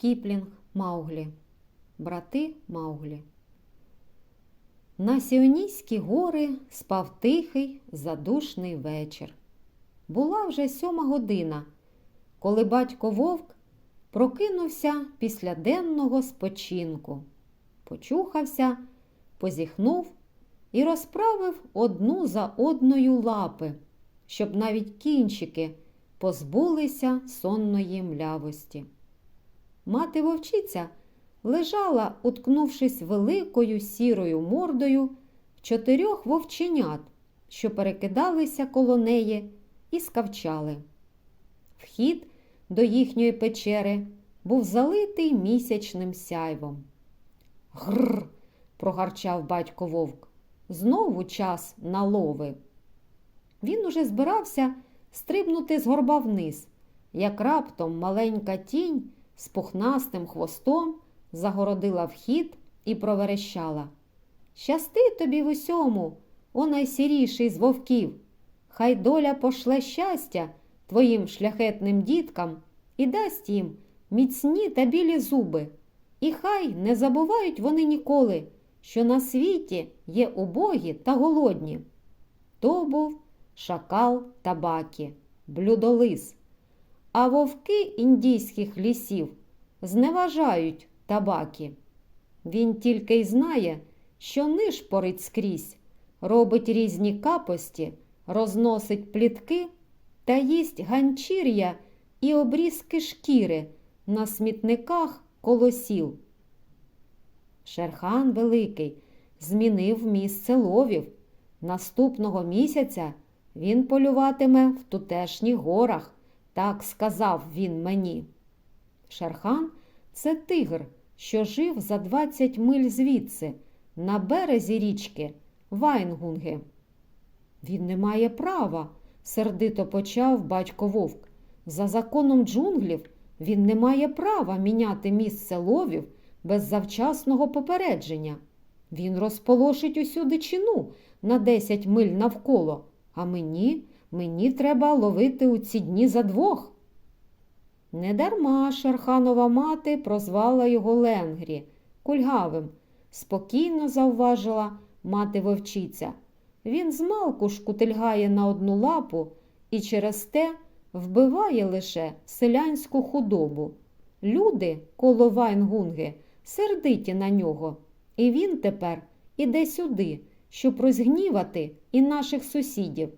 Кіплінг Мауглі. Брати Мауглі. На Сіонійські гори спав тихий, задушний вечір. Була вже сьома година, коли батько вовк прокинувся після денного спочинку, почухався, позіхнув і розправив одну за одною лапи, щоб навіть кінчики позбулися сонної млявості. Мати вовчиця лежала, уткнувшись великою сірою мордою чотирьох вовченят, що перекидалися коло неї і скавчали. Вхід до їхньої печери був залитий місячним сяйвом. Грр. прогарчав батько вовк. Знову час на лови. Він уже збирався стрибнути з горба вниз, як раптом маленька тінь з пухнастим хвостом загородила вхід і проверещала. Щасти тобі в усьому, о найсіріший з вовків. Хай доля пошле щастя твоїм шляхетним діткам і дасть їм міцні та білі зуби. І хай не забувають вони ніколи, що на світі є убогі та голодні. То був шакал табакі, блюдолис. А вовки індійських лісів зневажають табакі. Він тільки й знає, що нишпорить скрізь, робить різні капості, розносить плітки та їсть ганчір'я і обрізки шкіри на смітниках коло сіл. Шерхан Великий змінив місце ловів. Наступного місяця він полюватиме в тутешніх горах, так сказав він мені. Шерхан це тигр, що жив за 20 миль звідси, на березі річки Вайнгунги. Він не має права, сердито почав батько вовк. За законом джунглів він не має права міняти місце ловів без завчасного попередження. Він розполошить усю дичину на 10 миль навколо, а мені, мені треба ловити у ці дні за двох. Недарма Шерханова мати прозвала його Ленгрі, кульгавим, спокійно завважила мати вовчиця. Він змалку шкутильгає на одну лапу і через те вбиває лише селянську худобу. Люди коло Вайнгунги сердиті на нього, і він тепер іде сюди, щоб розгнівати і наших сусідів.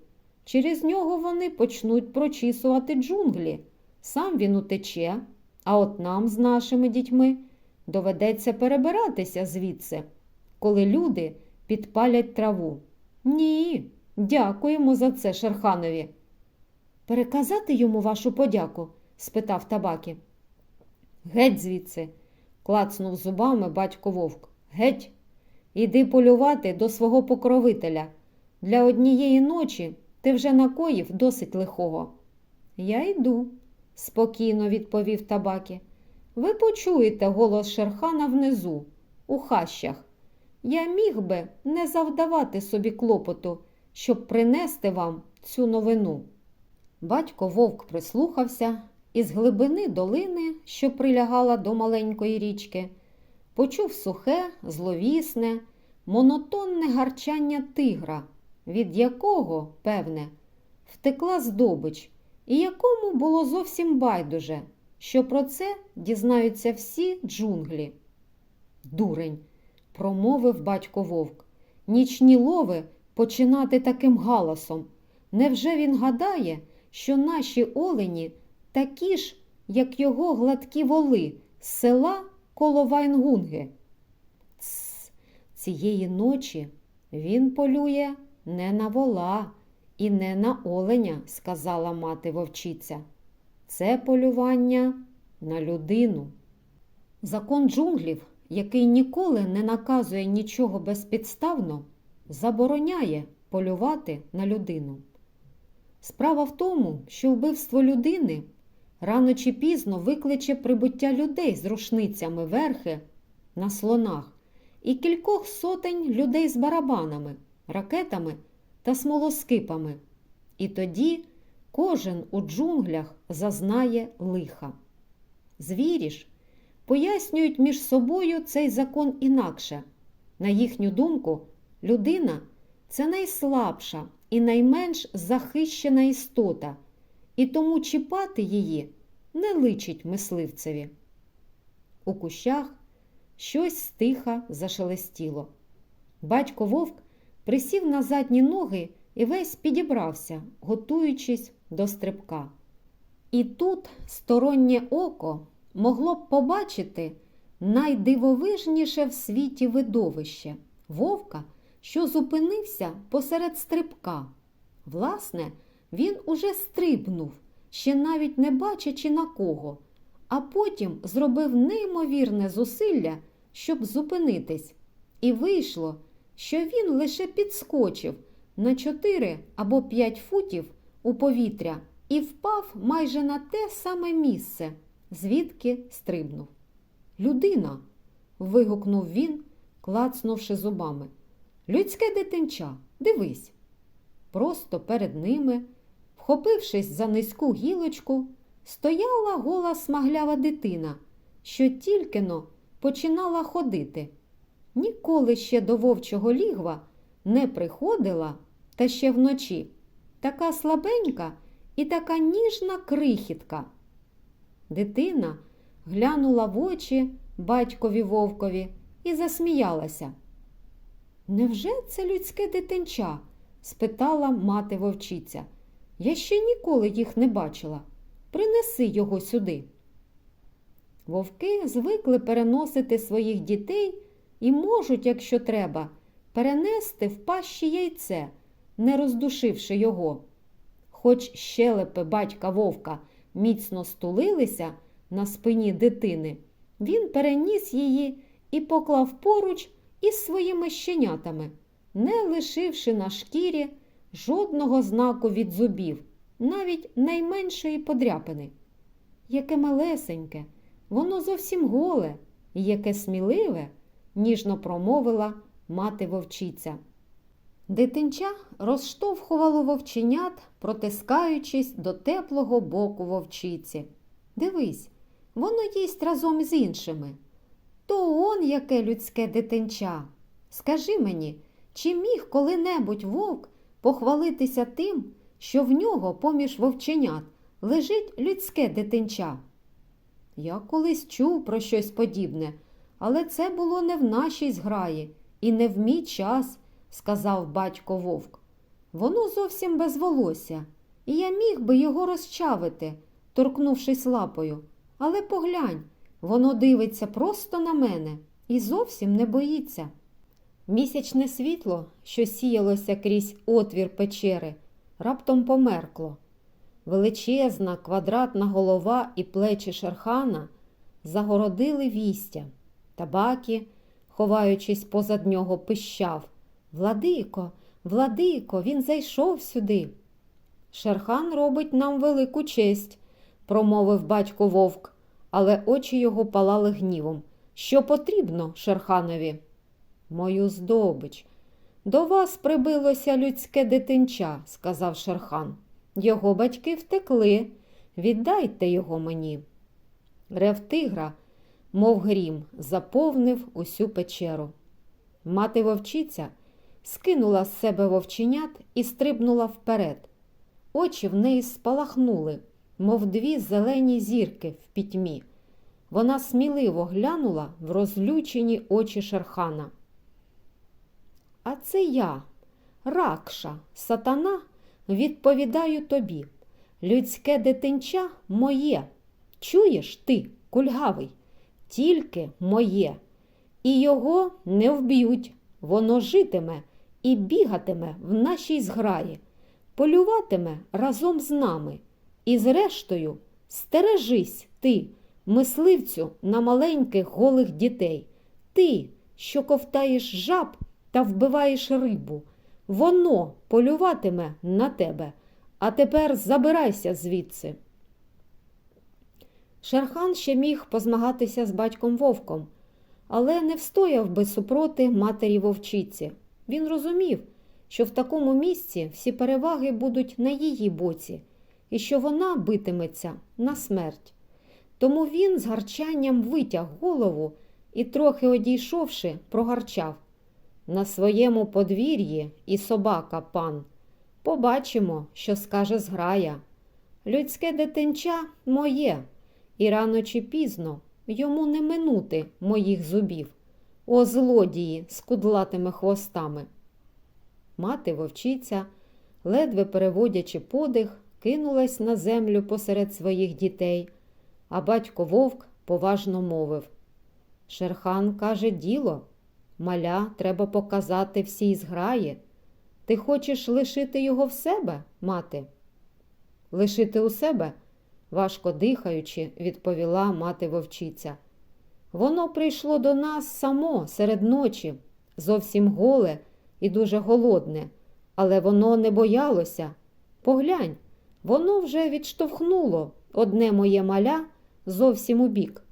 Через нього вони почнуть прочісувати джунглі. Сам він утече, а от нам з нашими дітьми доведеться перебиратися звідси, коли люди підпалять траву. Ні, дякуємо за це Шерханові. Переказати йому вашу подяку? спитав табакі. Геть звідси, клацнув зубами батько вовк. Геть, іди полювати до свого покровителя. Для однієї ночі ти вже накоїв досить лихого. Я йду, спокійно відповів табакі. Ви почуєте голос Шерхана внизу, у хащах. Я міг би не завдавати собі клопоту, щоб принести вам цю новину. Батько вовк прислухався і з глибини долини, що прилягала до маленької річки, почув сухе, зловісне, монотонне гарчання тигра, від якого, певне, втекла здобич, і якому було зовсім байдуже, що про це дізнаються всі джунглі. Дурень, промовив батько вовк, нічні лови починати таким галасом. Невже він гадає, що наші олені такі ж, як його гладкі воли з села коло Вайнгунги? Цієї ночі він полює не на вола і не на оленя, сказала мати вовчиця. Це полювання на людину. Закон джунглів, який ніколи не наказує нічого безпідставно, забороняє полювати на людину. Справа в тому, що вбивство людини рано чи пізно викличе прибуття людей з рушницями верхи на слонах і кількох сотень людей з барабанами, ракетами та смолоскипами. І тоді кожен у джунглях зазнає лиха. Звірі ж, пояснюють між собою цей закон інакше. На їхню думку, людина це найслабша і найменш захищена істота, і тому чіпати її не личить мисливцеві. У кущах щось стиха зашелестіло. Батько вовк присів на задні ноги і весь підібрався, готуючись до стрибка. І тут стороннє око могло б побачити найдивовижніше в світі видовище вовка, що зупинився посеред стрибка. Власне, він уже стрибнув, ще навіть не бачачи на кого, а потім зробив неймовірне зусилля, щоб зупинитись. І вийшло, що він лише підскочив на 4 або 5 футів у повітря і впав майже на те саме місце, звідки стрибнув. Людина. вигукнув він, клацнувши зубами. Людське дитинча, дивись. Просто перед ними, вхопившись за низьку гілочку, стояла гола смаглява дитина, що тільки но починала ходити. Ніколи ще до вовчого лігва не приходила, та ще вночі. Така слабенька і така ніжна крихітка. Дитина глянула в очі батькові вовкові і засміялася. Невже це людське дитинча? спитала мати вовчиця. Я ще ніколи їх не бачила. Принеси його сюди. Вовки звикли переносити своїх дітей і можуть, якщо треба, перенести в пащі яйце, не роздушивши його. Хоч щелепи батька вовка міцно стулилися на спині дитини, він переніс її і поклав поруч із своїми щенятами, не лишивши на шкірі жодного знаку від зубів, навіть найменшої подряпини. Яке малесеньке, воно зовсім голе і яке сміливе, ніжно промовила мати вовчиця. Дитинча розштовхувало вовченят, протискаючись до теплого боку вовчиці. Дивись, воно їсть разом з іншими. То он яке людське дитинча. Скажи мені, чи міг коли-небудь вовк похвалитися тим, що в нього поміж вовченят лежить людське дитинча? Я колись чув про щось подібне, але це було не в нашій зграї і не в мій час, сказав батько вовк. Воно зовсім без волосся, і я міг би його розчавити, торкнувшись лапою. Але поглянь, воно дивиться просто на мене і зовсім не боїться. Місячне світло, що сіялося крізь отвір печери, раптом померкло. Величезна квадратна голова і плечі шерхана загородили вістя. Табакі, ховаючись позад нього, пищав Владико, Владико, він зайшов сюди. Шерхан робить нам велику честь, промовив батько вовк, але очі його палали гнівом. Що потрібно, Шерханові? Мою здобич. До вас прибилося людське дитинча, сказав Шерхан. Його батьки втекли. Віддайте його мені. Рев тигра, мов грім, заповнив усю печеру. Мати вовчиця скинула з себе вовченят і стрибнула вперед. Очі в неї спалахнули, мов дві зелені зірки в пітьмі. Вона сміливо глянула в розлючені очі Шерхана. А це я, ракша, сатана, відповідаю тобі. Людське дитинча моє. Чуєш ти, кульгавий, тільки моє. І його не вб'ють. Воно житиме і бігатиме в нашій зграї, полюватиме разом з нами. І, зрештою, стережись ти, мисливцю на маленьких голих дітей, ти, що ковтаєш жаб та вбиваєш рибу. Воно полюватиме на тебе, а тепер забирайся звідси. Шерхан ще міг позмагатися з батьком вовком, але не встояв би супроти матері вовчиці. Він розумів, що в такому місці всі переваги будуть на її боці, і що вона битиметься на смерть. Тому він з гарчанням витяг голову і, трохи одійшовши, прогарчав. На своєму подвір'ї і собака пан. Побачимо, що скаже зграя. Людське дитинча моє, і рано чи пізно йому не минути моїх зубів. О, злодії з кудлатими хвостами. Мати вовчиця, ледве переводячи подих, кинулась на землю посеред своїх дітей, а батько вовк поважно мовив Шерхан каже діло, маля треба показати всій зграї. Ти хочеш лишити його в себе, мати? Лишити у себе? Важко дихаючи, відповіла мати вовчиця. Воно прийшло до нас само серед ночі, зовсім голе і дуже голодне, але воно не боялося. Поглянь, воно вже відштовхнуло одне моє маля зовсім у бік.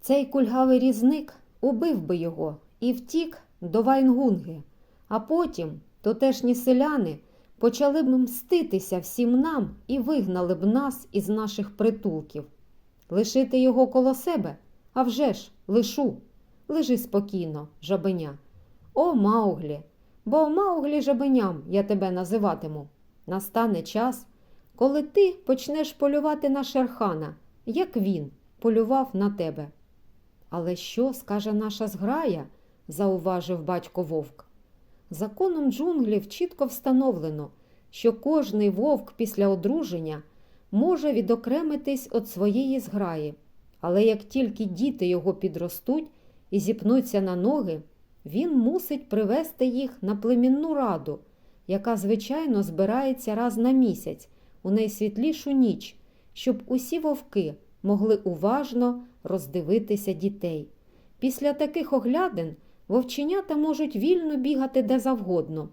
Цей кульгавий різник убив би його і втік до Вайнгунги, а потім тутешні селяни почали б мститися всім нам і вигнали б нас із наших притулків. Лишити його коло себе? А вже ж, лишу. Лежи спокійно, жабеня. О, Мауглі, бо Мауглі жабеням я тебе називатиму. Настане час, коли ти почнеш полювати на Шерхана, як він полював на тебе. Але що скаже наша зграя? зауважив батько вовк. Законом джунглів чітко встановлено, що кожний вовк після одруження може відокремитись від своєї зграї, але як тільки діти його підростуть і зіпнуться на ноги, він мусить привести їх на племінну раду, яка, звичайно, збирається раз на місяць у найсвітлішу ніч, щоб усі вовки могли уважно роздивитися дітей. Після таких оглядин вовченята можуть вільно бігати де завгодно.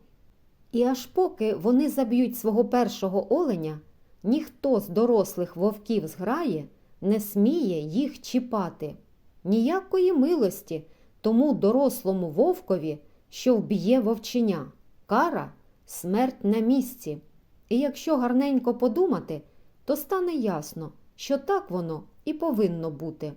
І аж поки вони заб'ють свого першого оленя, ніхто з дорослих вовків зграє не сміє їх чіпати. Ніякої милості тому дорослому вовкові, що вб'є вовченя. Кара смерть на місці. І якщо гарненько подумати, то стане ясно, що так воно і повинно бути.